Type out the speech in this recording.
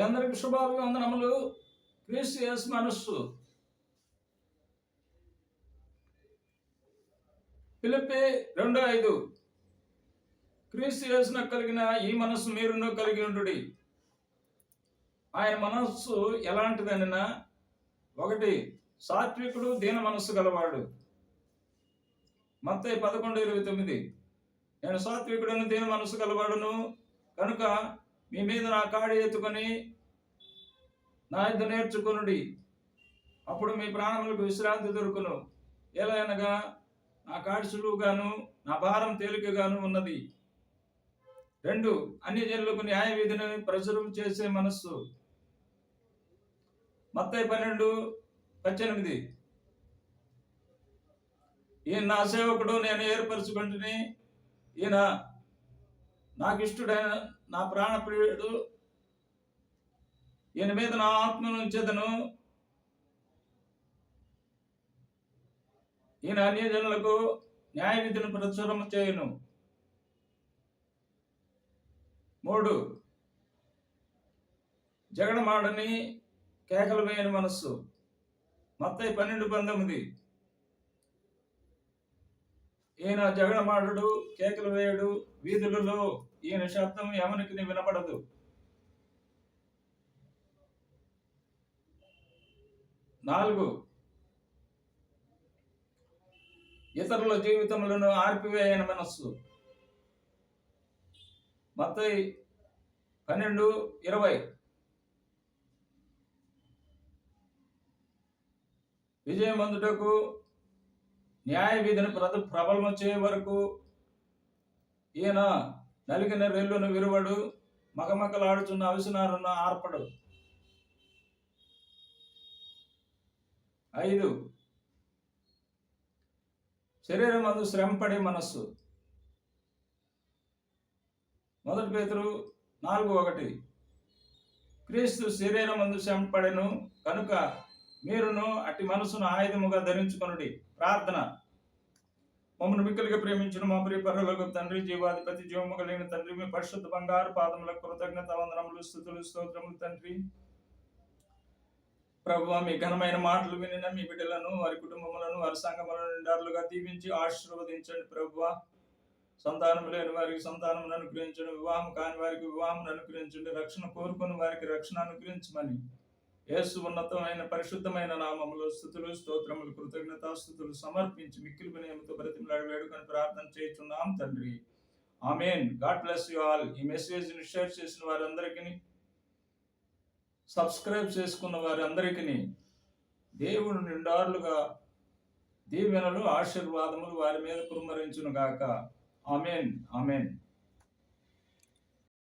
మీ అందరికి శుభాభివందనములు క్రీస్తు మనస్సు. పిలిపి రెండు ఐదు. క్రీస్తు యేసున కలిగిన ఈ మనస్సు మీరును కలిగి ఉండుడి. ఆయన మనస్సు ఎలాంటిదనినా ఒకటి సాత్వికుడు దీన మనస్సు గలవాడు. మత్తయి పదకొండు ఇరవై తొమ్మిది. నేను సాత్వికుడను దీన మనస్సు గలవాడును. కనుక మీ మీద నా కాడి ఎత్తుకొని నా యుద్ధ నేర్చుకొనుడి. అప్పుడు మీ ప్రాణములకు విశ్రాంతి దొరుకును. ఎలా అనగా నా కాడి సులువుగాను నా భారం తేలికగాను ఉన్నది. రెండు అన్ని జనులకు న్యాయ విధిని ప్రచురం చేసే మనస్సు. మత్తై పన్నెండు పద్దెనిమిది. ఈయన నా సేవకుడు నేను ఏర్పరచుకుంటుని ఈయన నాకు ఇష్టడైన నా ప్రాణప్రియుడు ఈయన మీద నా ఆత్మను ఉంచేదను. ఈయన అన్యజనులకు న్యాయ విధిని ప్రచురం చేయను. మూడు జగడమాడని కేకలు వేయని మనస్సు. మత్తయి పన్నెండు పంతొమ్మిది. ఈయన జగడమాడు కేకలు వేయడు వీధులలో ఈయన శబ్దం ఎవరికి వినపడదు. నాలుగు. ఇతరుల జీవితములను ఆర్పివేయని మనస్సు. మత్తయి పన్నెండు ఇరవై. విజయమందుటకు న్యాయ విధిని ప్రద ప్రబలము చేయ వరకు ఈయన నలిగిన రెల్లును విరువడు మగమకలాడుచున్న అవిసనారున్న ఆర్పడు. ఐదు. శరీరం అందు శ్రమపడే మనస్సు. మొదటి పేతురు నాలుగు ఒకటి. క్రీస్తు శరీరం అందు శ్రమపడెను కనుక మీరును అట్టి మనసును ఆయుధముగా ధరించుకొనుడి. ప్రార్థన. మమ్మల్ని మిక్కలుగా ప్రేమించిన మా ప్రియ పరులకు తండ్రి జీవాధిపతి జీవము కలిగిన తండ్రి మీ పరిశుద్ధ బంగారు పాదములకు కృతజ్ఞత వందనములు స్థుతులు స్తోత్రములు తండ్రి. ప్రభు మీ ఘనమైన మాటలు వినిన మీ బిడ్డలను వారి కుటుంబములను వారి సంఘములను నిండారులుగా దీవించి ఆశీర్వదించండి ప్రభు సంతానం లేని వారికి సంతానం అనుగ్రహించండి వివాహం కాని వారికి వివాహం అనుగ్రహించండి రక్షణ కోరుకుని వారికి రక్షణ అనుగ్రహించమని. యేసు ఉన్నతమైన పరిశుద్ధమైన నామములో స్థుతులు స్తోత్రములు కృతజ్ఞతాస్థుతులు సమర్పించి మిక్కిలి వినయముతో బ్రతిమలాడి వేడుకొని ప్రార్థన చేస్తున్నాం తండ్రి. Amen. God bless you all. ఈ మెసేజ్ని షేర్ చేసిన వారందరికీ సబ్స్క్రైబ్ చేసుకున్న వారందరికీ దేవుడు నిండారులుగా దీవెనలు ఆశీర్వాదములు వారి మీద కురుమరించును గాక ఆమెన్. ఆమెన్.